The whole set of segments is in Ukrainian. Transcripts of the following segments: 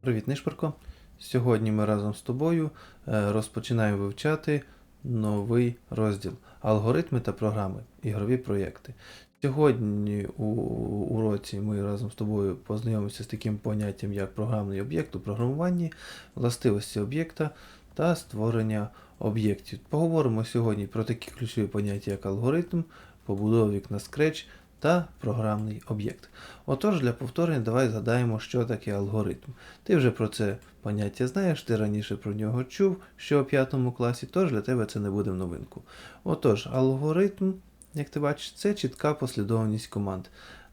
Привіт, Нишпорко. Сьогодні ми разом з тобою е, розпочинаємо вивчати новий розділ алгоритми та програми, ігрові проєкти. Сьогодні у уроці ми разом з тобою познайомимося з таким поняттям, як програмний об'єкт у програмуванні, властивості об'єкта та створення об'єктів. Поговоримо сьогодні про такі ключові поняття, як алгоритм, побудова вікна Scratch та програмний об'єкт. Отож, для повторення давай згадаємо, що таке алгоритм. Ти вже про це поняття знаєш, ти раніше про нього чув, що у 5 класі, тож для тебе це не буде в новинку. Отож, алгоритм, як ти бачиш, це чітка послідовність команд,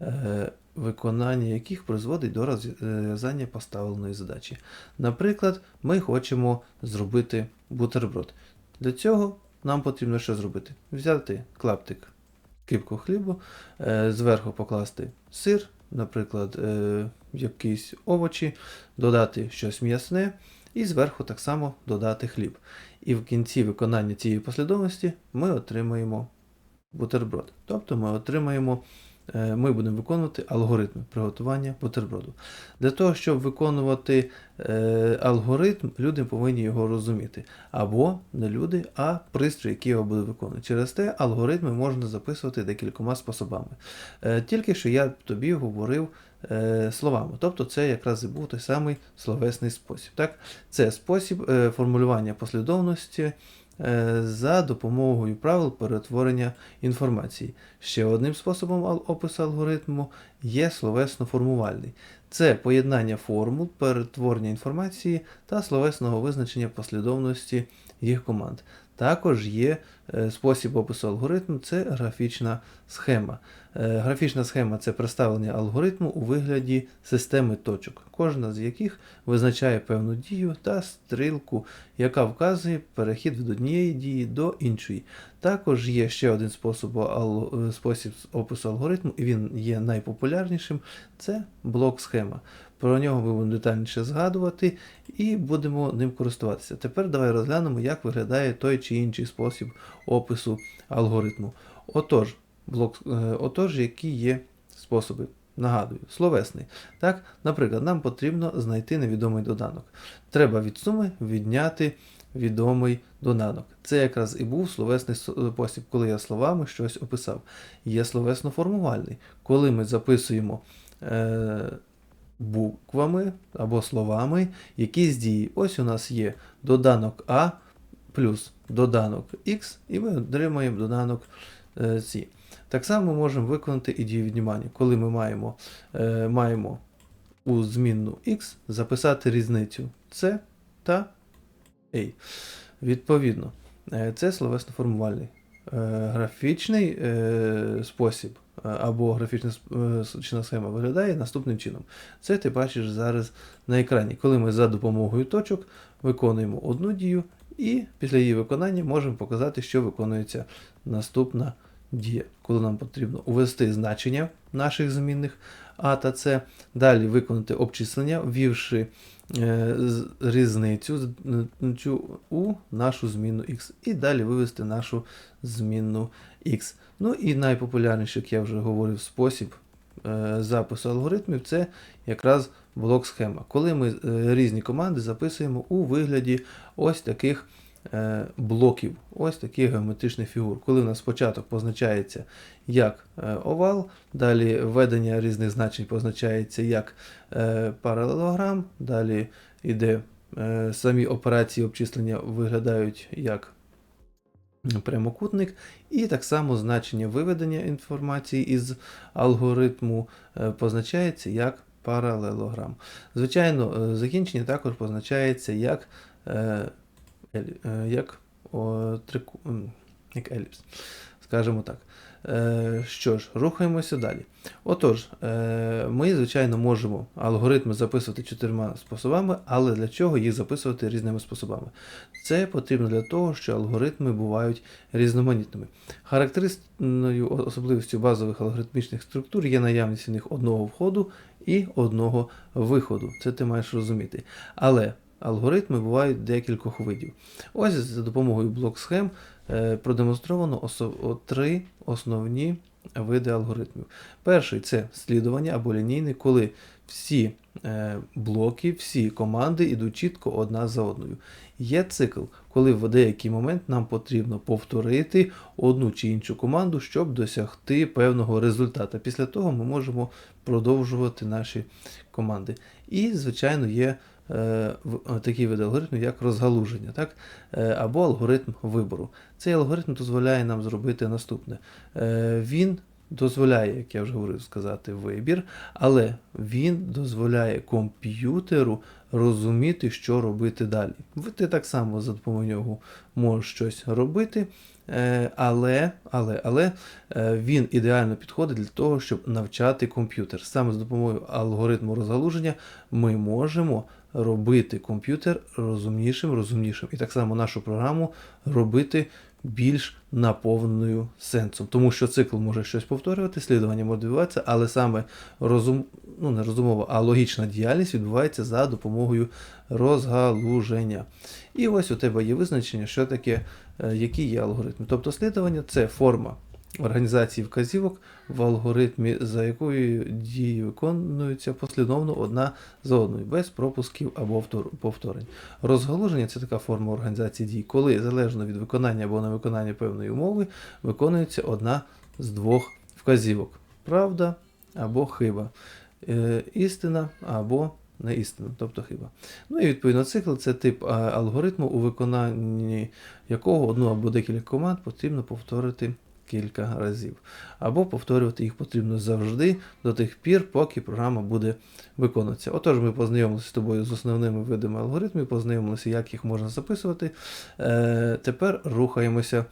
е, виконання яких призводить до розв'язання поставленої задачі. Наприклад, ми хочемо зробити бутерброд. Для цього нам потрібно що зробити? Взяти клаптик кипку хлібу, е, зверху покласти сир, наприклад, е, якісь овочі, додати щось м'ясне, і зверху так само додати хліб. І в кінці виконання цієї послідовності ми отримаємо бутерброд. Тобто ми отримаємо, ми будемо виконувати алгоритм приготування бутерброду. Для того, щоб виконувати е, алгоритм, люди повинні його розуміти. Або не люди, а пристрій, який його буде виконувати. Через те алгоритми можна записувати декількома способами. Е, Тільки що я тобі говорив е, словами. Тобто це якраз і був той самий словесний спосіб. Так? Це спосіб е, формулювання послідовності е, за допомогою правил перетворення інформації. Ще одним способом опису алгоритму є словесно-формувальний. Це поєднання формул, перетворення інформації та словесного визначення послідовності їх команд. Також є е, спосіб опису алгоритму це графічна схема. Е, Графічна схема це представлення алгоритму у вигляді системи точок, кожна з яких визначає певну дію та стрілку, яка вказує перехід від однієї дії до іншої. Також є ще один спосіб, е, спосіб опису алгоритму, і він є найпопулярнішим це блок-схема. Про нього ми будемо детальніше згадувати і будемо ним користуватися. Тепер давай розглянемо, як виглядає той чи інший спосіб опису алгоритму. Отож, блок, е, отож, які є способи. Нагадую, словесний. Так, наприклад, нам потрібно знайти невідомий доданок. Треба від суми відняти відомий доданок. Це якраз і був словесний спосіб, коли я словами щось описав. Є словесно-формувальний, коли ми записуємо е, буквами або словами якісь дії. Ось у нас є доданок А плюс доданок Х, і ми отримаємо доданок е, С. Так само можемо виконати і дію віднімання, коли ми маємо, е, маємо у змінну Х записати різницю С та A. Відповідно, е, це словесно-формувальний. Е, Графічний е, спосіб е, або графічна е, схема виглядає наступним чином. Це ти бачиш зараз на екрані, коли ми за допомогою точок виконуємо одну дію, і після її виконання можемо показати, що виконується наступна дія, коли нам потрібно увести значення наших змінних А та С, далі виконати обчислення, ввівши е, різницю цю у нашу змінну X, і далі вивести нашу змінну X. Ну і найпопулярніший, як я вже говорив, спосіб е, запису алгоритмів це якраз блок-схема. Коли ми е, різні команди записуємо у вигляді ось таких блоків, ось таких геометричних фігур. Коли у нас спочатку позначається як е, овал, далі введення різних значень позначається як е, паралелограм, далі йде е, самі операції обчислення виглядають як прямокутник, і так само значення виведення інформації із алгоритму е, позначається як паралелограм. Звичайно, е, закінчення також позначається як, е, е, як, о, трику, як еліпс. Скажімо так. Е, Що ж, рухаємося далі. Отож, е, ми, звичайно, можемо алгоритми записувати чотирма способами, але для чого їх записувати різними способами? Це потрібно для того, що алгоритми бувають різноманітними. Характеристичною особливістю базових алгоритмічних структур є наявність у них одного входу і одного виходу. Це ти маєш розуміти. Але алгоритми бувають декількох видів. Ось за допомогою блок-схем е, продемонстровано три основні види алгоритмів. Перший це слідування або лінійний, коли всі е, блоки, всі команди йдуть чітко одна за одною. Є цикл, коли в деякий момент нам потрібно повторити одну чи іншу команду, щоб досягти певного результату. Після того ми можемо продовжувати наші команди. І, звичайно, є такий вид алгоритмів, як розгалуження, так? Е, або алгоритм вибору. Цей алгоритм дозволяє нам зробити наступне. Е, він дозволяє, як я вже говорив, сказати, вибір, але він дозволяє комп'ютеру розуміти, що робити далі. Ти так само за допомогою нього можеш щось робити, е, але, але, але е, він ідеально підходить для того, щоб навчати комп'ютер. Саме з допомогою алгоритму розгалуження ми можемо робити комп'ютер розумнішим, розумнішим. І так само нашу програму робити більш наповненою сенсом. Тому що цикл може щось повторювати, слідування може відбуватися, але саме розум, ну не розумова, а логічна діяльність відбувається за допомогою розгалуження. І ось у тебе є визначення, що таке, е, які є алгоритми. Тобто слідування це форма організації вказівок в алгоритмі, за якою дії виконуються послідовно одна за одною, без пропусків або повторень. Розгалуження це така форма організації дій, коли залежно від виконання або невиконання певної умови виконується одна з двох вказівок: правда або хиба, Е, істина або не істина, тобто хиба. Ну і відповідно цикл це тип алгоритму, у виконанні якого одну або декілька команд потрібно повторити кілька разів. Або повторювати їх потрібно завжди до тих пір, поки програма буде виконуватися. Отож, ми познайомилися з тобою з основними видами алгоритмів, познайомилися, як їх можна записувати. Е, тепер рухаємося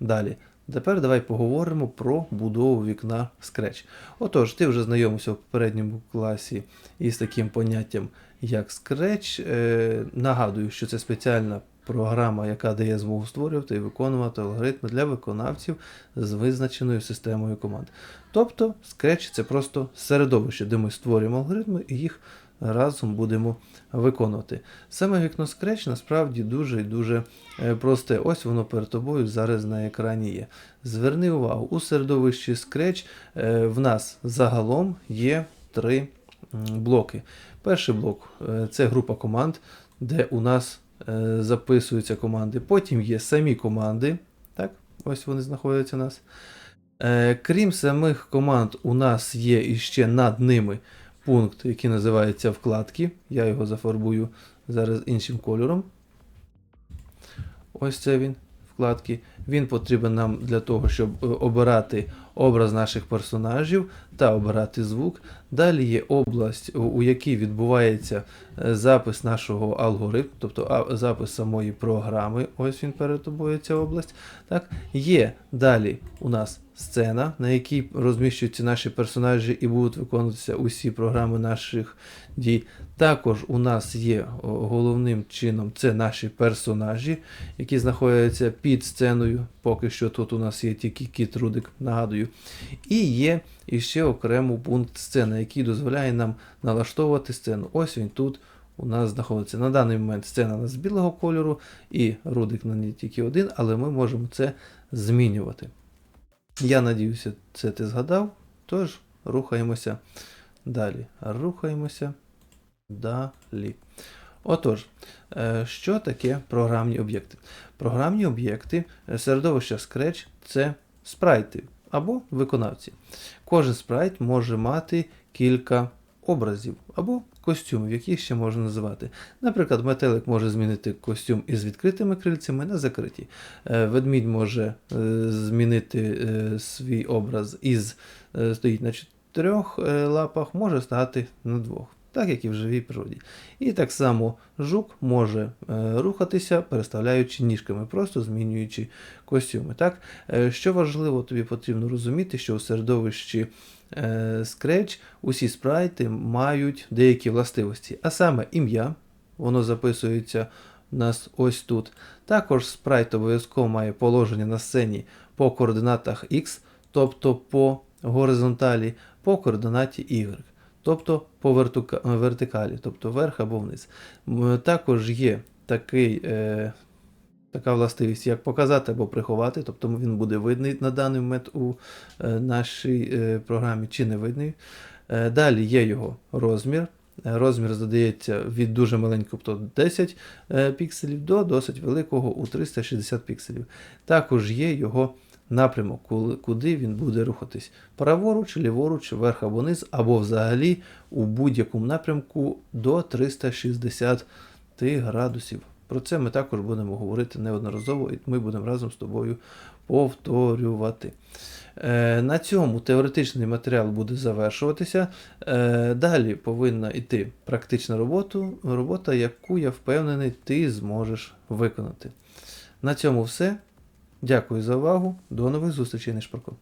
далі. Тепер давай поговоримо про будову вікна Scratch. Отож, ти вже знайомився в попередньому класі із таким поняттям, як Scratch. Е, нагадую, що це спеціальна програма, яка дає змогу створювати і виконувати алгоритми для виконавців з визначеною системою команд. Тобто, Scratch це просто середовище, де ми створюємо алгоритми і їх разом будемо виконувати. Саме вікно Scratch насправді дуже і дуже е, просте. Ось воно перед тобою зараз на екрані є. Зверни увагу, у середовищі Scratch е, в нас загалом є три блоки. Перший блок е, це група команд, де у нас записуються команди. Потім є самі команди. Так, ось вони знаходяться у нас. Е, Крім самих команд, у нас є іще над ними пункт, який називається вкладки. Я його зафарбую зараз іншим кольором. Ось це він, вкладки. Він потрібен нам для того, щоб е, обирати образ наших персонажів та обирати звук. Далі є область, у- якій відбувається е, запис нашого алгоритму, тобто запис самої програми. Ось він перед тобою, ця область. Так? Є далі у нас сцена, на якій розміщуються наші персонажі і будуть виконуватися усі програми наших дій. Також у нас є головним чином це наші персонажі, які знаходяться під сценою. Поки що тут у нас є тільки кіт Рудик, нагадую. І є іще окремо пункт сцени, який дозволяє нам налаштовувати сцену. Ось він тут у нас знаходиться. На даний момент сцена у нас білого кольору, і Рудик на ній тільки один, але ми можемо це змінювати. Я надіюся, це ти згадав. Тож рухаємося далі. Рухаємося далі. Отож, е, що таке програмні об'єкти? Програмні об'єкти е, середовища Scratch це спрайти або виконавці. Кожен спрайт може мати кілька образів або костюмів, які ще можна називати. Наприклад, метелик може змінити костюм із відкритими крильцями на закриті. Е, Ведмідь може змінити свій образ із стоїть на чотирьох лапах, може стати на двох. Так як і в живій природі. І так само жук може е, рухатися, переставляючи ніжками, просто змінюючи костюми. Так? Е, що важливо, тобі потрібно розуміти, що у середовищі е, Scratch усі спрайти мають деякі властивості, а саме ім'я, воно записується у нас ось тут. Також спрайт обов'язково має положення на сцені по координатах X, тобто по горизонталі, по координаті Y. Тобто по вертука- вертикалі, тобто вверх або вниз. Також є такий, е, така властивість, як показати або приховати, тобто він буде видний на даний момент у е, нашій е, програмі чи не видний. Е, Далі є його розмір. Е, Розмір задається від дуже маленького, тобто 10 е, пікселів до досить великого у 360 пікселів. Також є його напрямок, куди він буде рухатись. Праворуч, ліворуч, вверх або низ, або взагалі у будь-якому напрямку до 360 градусів. Про це ми також будемо говорити неодноразово, і ми будемо разом з тобою повторювати. Е, На цьому теоретичний матеріал буде завершуватися. Е, Далі повинна йти практична робота, робота, яку я впевнений, ти зможеш виконати. На цьому все. Дякую за увагу. До нових зустрічей на шпарку.